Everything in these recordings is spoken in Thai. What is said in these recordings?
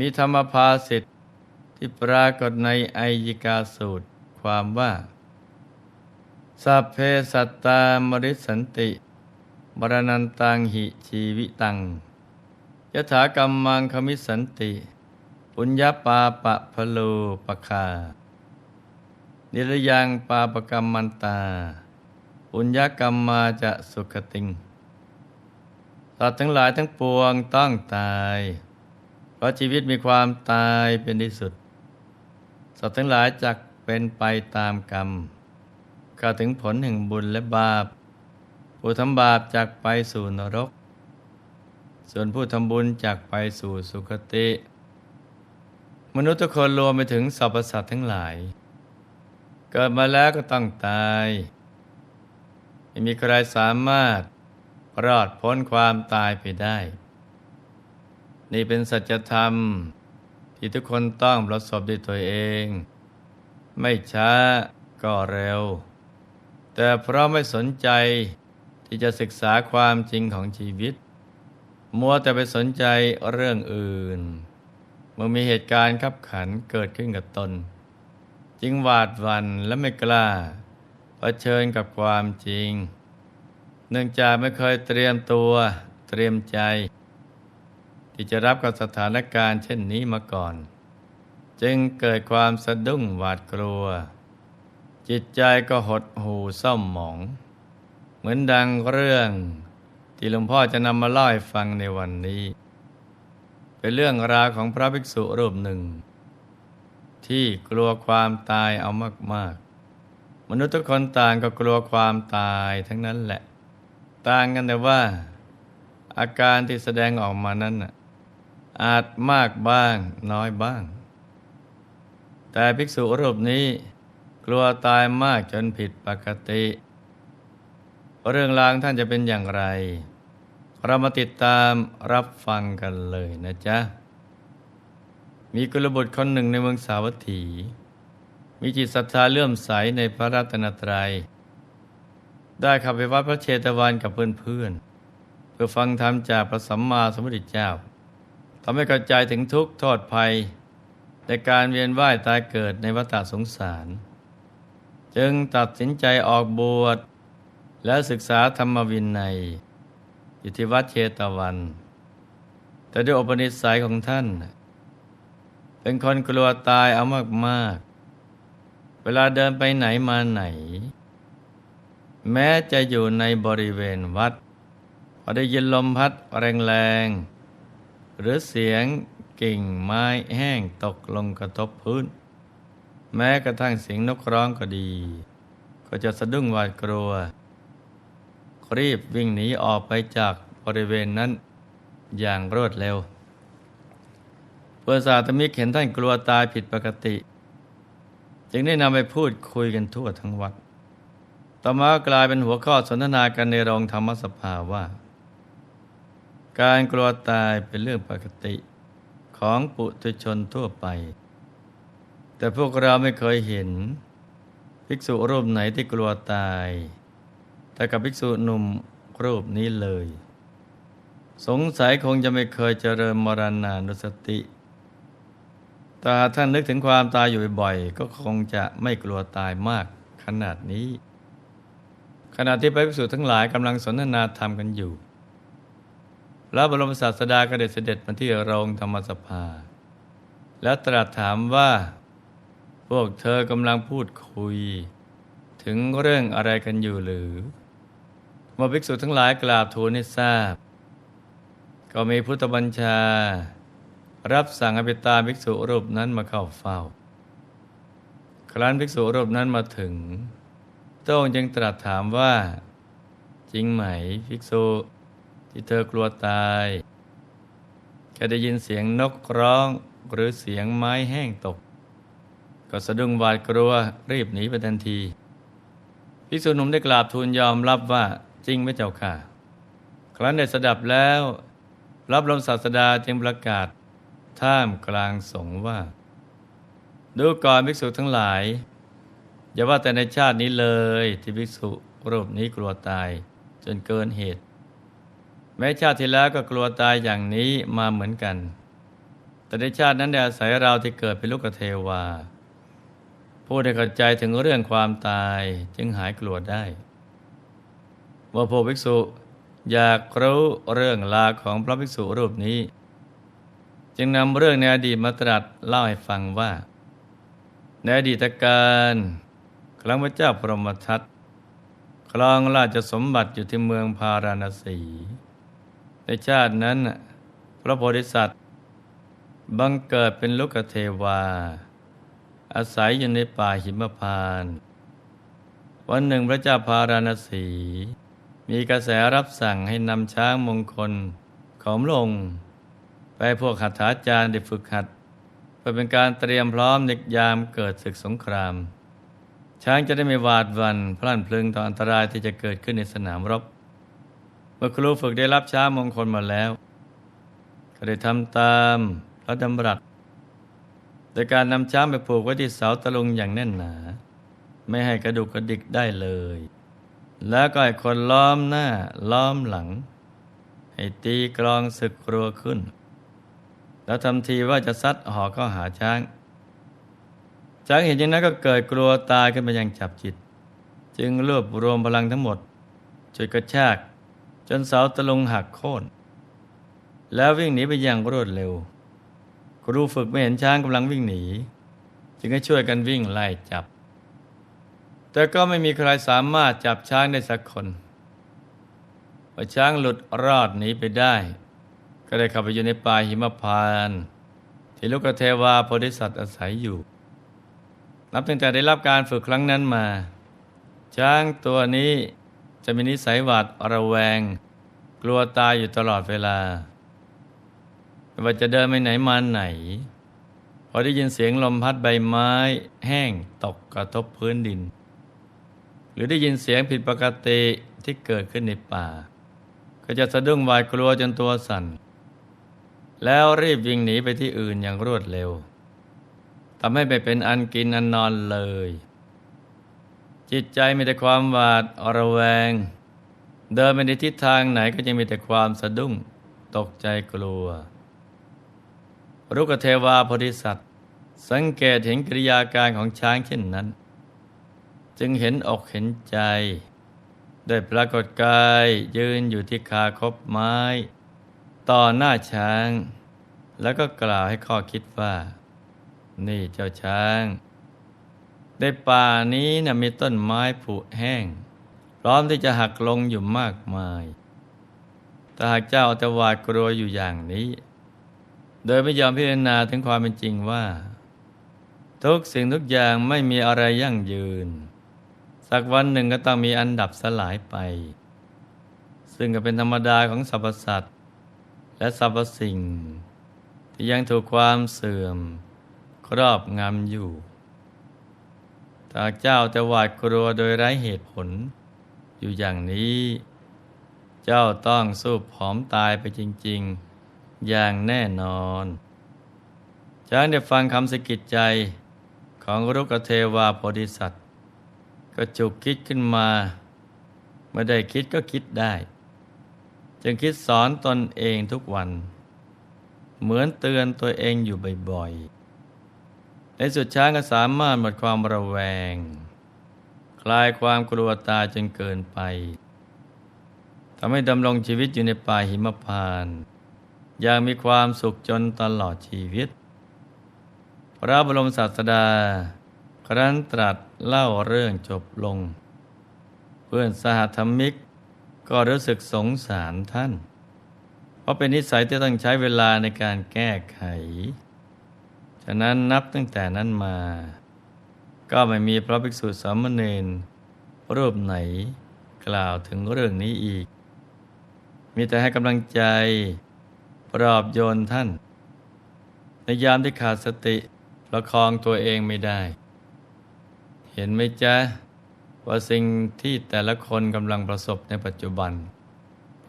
มีธรรมภาสิทธิ์ที่ปรากฏในไอยกาสูตรความว่าสัพเพสัตตามริสันติมรณันตังหิชีวิตังยถากรรมังคมิสันติ ปุญญาปาปะพโลปคา นิรยังปาปกรรมมันตา ปุญญากรรมมาจะสุขติงสัตว์ทั้งหลายทั้งปวงต้องตาย เพราะชีวิตมีความตายเป็นที่สุด สัตว์ทั้งหลายจักเป็นไปตามกรรมเข้าถึงผลแห่งบุญและบาป ผู้ทำบาปจักไปสู่นรก ส่วนผู้ทำบุญจักไปสู่สุคติ มนุษย์ทุกคนรวมไปถึงสรรพสัตว์ทั้งหลาย เกิดมาแล้วก็ต้องตาย ไม่มีใครสามารถรอดพ้นความตายไปได้ นี่เป็นสัจธรรม ที่ทุกคนต้องประสบด้วยตัวเอง ไม่ช้าก็เร็ว แต่เพราะไม่สนใจที่จะศึกษาความจริงของชีวิต มัวแต่ไปสนใจเรื่องอื่น เมื่อมีเหตุการณ์ขับขันเกิดขึ้นกับตน จึงหวาดหวั่นและไม่กล้าเผชิญกับความจริง เนื่องจากไม่เคยเตรียมตัวเตรียมใจ ที่จะรับกับสถานการณ์เช่นนี้มาก่อน จึงเกิดความสะดุ้งหวาดกลัว จิตใจก็หดหู่เศร้าหมอง เหมือนดังเรื่องที่หลวงพ่อจะนำมาเล่าให้ฟังในวันนี้ เป็นเรื่องราวของพระภิกษุรูปหนึ่ง ที่กลัวความตายเอามากๆ มนุษย์ทุกคนต่างก็กลัวความตายทั้งนั้นแหละ ต่างกันแต่ว่าอาการที่แสดงออกมานั้นน่ะ อาจมากบ้างน้อยบ้าง แต่ภิกษุรูปนี้กลัวตายมากจนผิดปกติ เรื่องราวท่านจะเป็นอย่างไร เรามาติดตามรับฟังกันเลยนะจ๊ะ มีกุลบุตรคนหนึ่งในเมืองสาวัตถี มีจิตศรัทธาเลื่อมใสในพระรัตนตรัย ได้ขับไปวัดพระเชตวันกับเพื่อนๆเพื่อฟังธรรมจากพระสัมมาสัมพุทธเจ้า ทำให้เข้าใจถึงทุกข์โทษภัย ในการเวียนว่ายตายเกิดในวัฏสงสาร จึงตัดสินใจออกบวช และศึกษาธรรมวินัยอยู่ที่วัดเชตวัน แต่ด้วยอุปนิสัยของท่าน เป็นคนกลัวตายเอามากๆ เวลาเดินไปไหนมาไหน แม้จะอยู่ในบริเวณวัดพอได้ยินลมพัดแรงๆ หรือเสียงกิ่งไม้แห้งตกลงกระทบพื้น แม้กระทั่งเสียงนกร้องก็ดี ก็จะสะดุ้งหวาดกลัว รีบวิ่งหนีออกไปจากบริเวณนั้นอย่างรวดเร็ว เพื่อสาธมิกเห็นท่านกลัวตายผิดปกติ จึงได้นำไปพูดคุยกันทั่วทั้งวัดต่อมากลายเป็นหัวข้อสนทนากันในโรงธรรมสภาว่า การกลัวตายเป็นเรื่องปกติของปุถุชนทั่วไป แต่พวกเราไม่เคยเห็น ภิกษุรูปไหนที่กลัวตาย แต่กับภิกษุหนุ่มรูปนี้เลย สงสัยคงจะไม่เคยเจริญมรณานุสติแต่ท่านนึกถึงความตายอยู่บ่อยก็คงจะไม่กลัวตายมากขนาดนี้ ขณะที่พระภิกษุทั้งหลายกำลังสนทนาธรรมกันอยู่ พระบรมศาสดาก็ได้เสด็จมาที่โรงธรรมสภา แล้วตรัสถามว่า พวกเธอกำลังพูดคุย ถึงเรื่องอะไรกันอยู่หรือเมื่อภิกษุทั้งหลายกราบทูลให้ทราบ ก็มีพุทธบัญชา รับสั่งให้ไปตามภิกษุรูปนั้นมาเข้าเฝ้า ครั้นภิกษุรูปนั้นมาถึง โต้งจึงตรัสถามว่า จริงไหมภิกษุ ที่เธอกลัวตาย แค่ได้ยินเสียงนกร้องหรือเสียงไม้แห้งตก ก็สะดุ้งหวาดกลัวรีบหนีไปทันทีภิกษุหนุ่มได้กราบทูลยอมรับว่าจริงไม่เจ้าค่ะ ครั้นได้สดับแล้ว รับรมศาสดาจึงประกาศ ท่ามกลางสงว่า ดูก่อนภิกษุทั้งหลาย อย่าว่าแต่ในชาตินี้เลยที่ภิกษุรูปนี้กลัวตายจนเกินเหตุ แม้ชาติที่แล้วก็กลัวตายอย่างนี้มาเหมือนกัน แต่ในชาตินั้นได้อาศัยเราที่เกิดเป็นลูกเทวาผู้ได้เข้าใจถึงเรื่องความตายจึงหายกลัวได้ว่าพระภิกษุ อยากรู้เรื่องลาของพระภิกษุรูปนี้ จึงนำเรื่องในอดีตมาตรัสเล่าให้ฟังว่า ในอดีตการครั้งพระเจ้าพรหมทัตครองราชสมบัติอยู่ที่เมืองพาราณสี ในชาตินั้น พระโพธิสัตว์ บังเกิดเป็นลูกเทวา อาศัยอยู่ในป่าหิมพานต์วันหนึ่งพระเจ้าพาราณสี มีกระแสรับสั่งให้นำช้างมงคลของลง ไปพวกหัตถาจารย์ได้ฝึกหัดเพื่อเป็นการเตรียมพร้อมในยามเกิดศึกสงคราม ช้างจะได้ไม่หวาดหวันพลันพลึงต่ออันตรายที่จะเกิดขึ้นในสนามรบ มื่อครูฝึกได้รับช้างมงคลมาแล้ว ก็ได้ทำตามพระดำรัสโดยการนำช้างไปผูกไว้ที่เสาตะลุงอย่างแน่นหนา ไม่ให้กระดุกกระดิกได้เลย แล้วก็ให้คนล้อมหน้าล้อมหลัง ให้ตีกลองศึกครัวขึ้น แล้วทำทีว่าจะซัดหอกเข้าหาช้าง ช้างเห็นอย่างนั้นก็เกิดกลัวตายขึ้นมาอย่างจับจิต จึงรวบรวมพลังทั้งหมดจุดกระชาก จนเสาตะลุงหักโค่นแล้ววิ่งหนีไปอย่างรวดเร็ว ครูฝึกไม่เห็นช้างกำลังวิ่งหนี จึงให้ช่วยกันวิ่งไล่จับ แต่ก็ไม่มีใครสามารถจับช้างได้สักคนพอช้างหลุดรอดหนีไปได้ ก็ได้เข้าไปอยู่ในป่าหิมพานต์ที่ลูกเทวาโพธิสัตว์อาศัยอยู่ นับตั้งแต่ได้รับการฝึกครั้งนั้นมา ช้างตัวนี้ จะมีนิสัยหวาดระแวง กลัวตายอยู่ตลอดเวลาไม่ว่าจะเดินไปไหนมาไหน พอได้ยินเสียงลมพัดใบไม้ แห้งตกกระทบพื้นดิน หรือได้ยินเสียงผิดปกติที่เกิดขึ้นในป่า ก็จะสะดุ้งหวาดกลัวจนตัวสั่น แล้วรีบวิ่งหนีไปที่อื่นอย่างรวดเร็วทำให้ไปเป็นอันกินอันนอนเลย จิตใจมีแต่ความหวาดระแวง เดินไปในทิศทางไหนก็จะมีแต่ความสะดุ้งตกใจกลัว รุกเทวาโพธิสัตว์ สังเกตเห็นกิริยาการของช้างเช่นนั้น จึงเห็นอกเห็นใจ ได้ปรากฏกายยืนอยู่ที่คาคบไม้ ต่อหน้าช้าง แล้วก็กล่าวให้ข้อคิดว่า นี่เจ้าช้าง ในป่านี้นะมีต้นไม้ผุแห้ง พร้อมที่จะหักลงอยู่มากมาย แต่หากเจ้าแต่หวาดกลัวอยู่อย่างนี้ โดยไม่ยอมพิจารณาถึงความเป็นจริงว่า ทุกสิ่งทุกอย่างไม่มีอะไรยั่งยืน สักวันหนึ่งก็ต้องมีอันดับสลายไป ซึ่งก็เป็นธรรมดาของสรรพสัตว์และสรรพสิ่ง ที่ยังถูกความเสื่อม ครอบงำอยู่ ถ้าเจ้าจะหวาดกลัวโดยไร้เหตุผล อยู่อย่างนี้ เจ้าต้องสู้ผอมตายไปจริง ๆ อย่างแน่นอนช้างได้ฟังคำสกิดใจของรุกเทวาโพธิสัตว์ ก็จุกคิดขึ้นมาเมื่อได้คิดก็คิดได้ จึงคิดสอนตนเองทุกวัน เหมือนเตือนตัวเองอยู่บ่อยๆ ในสุดช้างก็สามารถหมดความระแวง คลายความกลัวตายจนเกินไปทำให้ดำรงชีวิตอยู่ในป่าหิมพานต์อย่างมีความสุขจนตลอดชีวิต พระบรมศาสดา ครั้นตรัสเล่าเรื่องจบลง เพื่อนสหธรรมิก ก็รู้สึกสงสารท่าน เพราะเป็นนิสัยที่ต้องใช้เวลาในการแก้ไขะนั้นนับตั้งแต่นั้นมา ก็ไม่มีพระภิกษุสามเณรรูปไหนกล่าวถึงเรื่องนี้อีก มีแต่ให้กำลังใจปลอบโยนท่าน ในยามที่ขาดสติประคองตัวเองไม่ได้ เห็นไหมจ๊ะ ว่าสิ่งที่แต่ละคนกำลังประสบในปัจจุบัน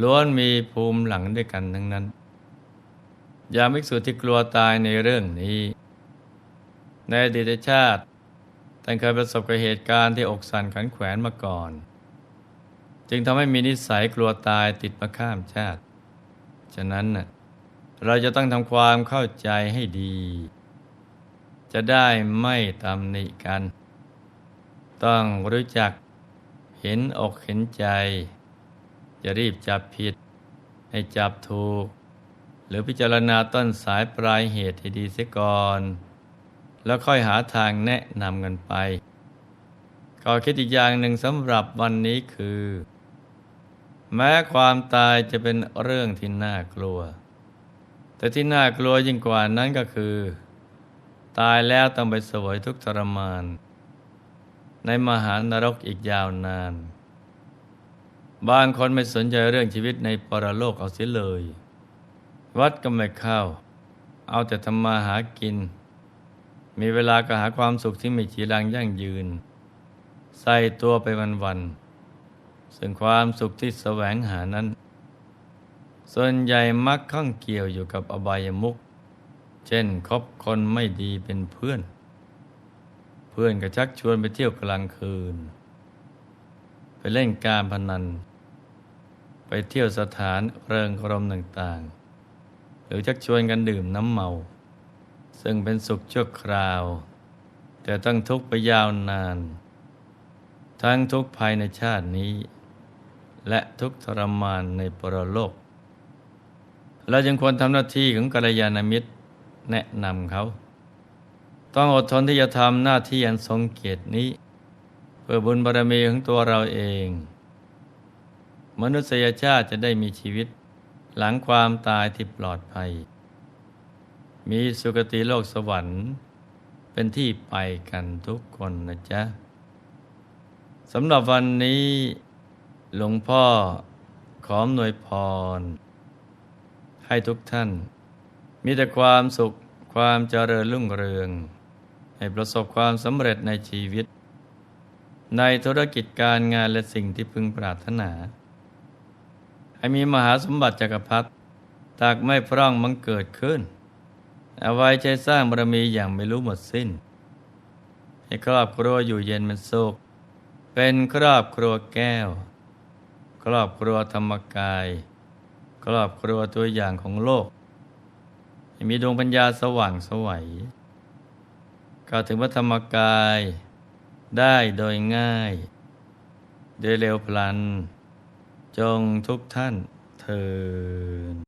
ล้วนมีภูมิหลังด้วยกันทั้งนั้น ยามภิกษุที่กลัวตายในเรื่องนี้ ในอดีตชาติท่านเคยประสบกับเหตุการณ์ที่อกสั่นขันแขวนมาก่อน จึงทำให้มีนิสัยกลัวตายติดมาข้ามชาติ ฉะนั้นเราจะต้องทำความเข้าใจให้ดี จะได้ไม่ตำหนิกัน ต้องรู้จักเห็นอกเห็นใจจะรีบจับผิด ให้จับถูก หรือพิจารณาต้นสายปลายเหตุให้ดีเสียก่อน แล้วค่อยหาทางแนะนำกันไปข้อคิดอีกอย่างหนึ่งสำหรับวันนี้คือ แม้ความตายจะเป็นเรื่องที่น่ากลัว แต่ที่น่ากลัวยิ่งกว่านั้นก็คือ ตายแล้วต้องไปสวยทุกทรมาน ในมหานรกอีกยาวนาน บางคนไม่สนใจเรื่องชีวิตในปรโลกเอาเสียเลย วัดก็ไม่เข้า เอาแต่ทำมาหากิน มีเวลาก็หาความสุขที่ไม่จีรังยั่งยืน ใส่ตัวไปวันๆซึ่งความสุขที่แสวงหานั้น ส่วนใหญ่มักข้องเกี่ยวอยู่กับอบายมุขเช่นคบคนไม่ดีเป็นเพื่อน เพื่อนก็ชักชวนไปเที่ยวกลางคืน ไปเล่นการพนัน ไปเที่ยวสถานเริงรมต่างๆ หรือชักชวนกันดื่มน้ำเมา ซึ่งเป็นสุขชั่วคราว แต่ต้องทุกข์ไปยาวนาน ทั้งทุกข์ภายในชาตินี้ และทุกข์ทรมานในปรโลก เราจึงควรทำหน้าที่ของกัลยาณมิตรแนะนำเขา ต้องอดทนที่จะทำหน้าที่อันทรงเกียรตินี้ เพื่อบุญบารมีของตัวเราเอง มนุษยชาติจะได้มีชีวิตหลังความตายที่ปลอดภัย มีสุคติโลกสวรรค์ เป็นที่ไปกันทุกคนนะจ๊ะสำหรับวันนี้หลวงพ่อขออำนวยพร ให้ทุกท่าน มีแต่ความสุขความเจริญรุ่งเรือง ให้ประสบความสำเร็จในชีวิต ในธุรกิจการงานและสิ่งที่พึงปรารถนา ให้มีมหาสมบัติจักรพรรดิตากไม่พร่องมังเกิดขึ้น เอาไว้ใช้สร้างบารมีอย่างไม่รู้หมดสิ้น ให้ครอบครัวอยู่เย็นเป็นสุข เป็นครอบครัวแก้ว ครอบครัวธรรมกาย ครอบครัวตัวอย่างของโลก ให้มีดวงปัญญาสว่างสวัยเข้าถึงพระธรรมกายได้โดยง่าย โดยเร็วพลัน จงทุกท่านเทิน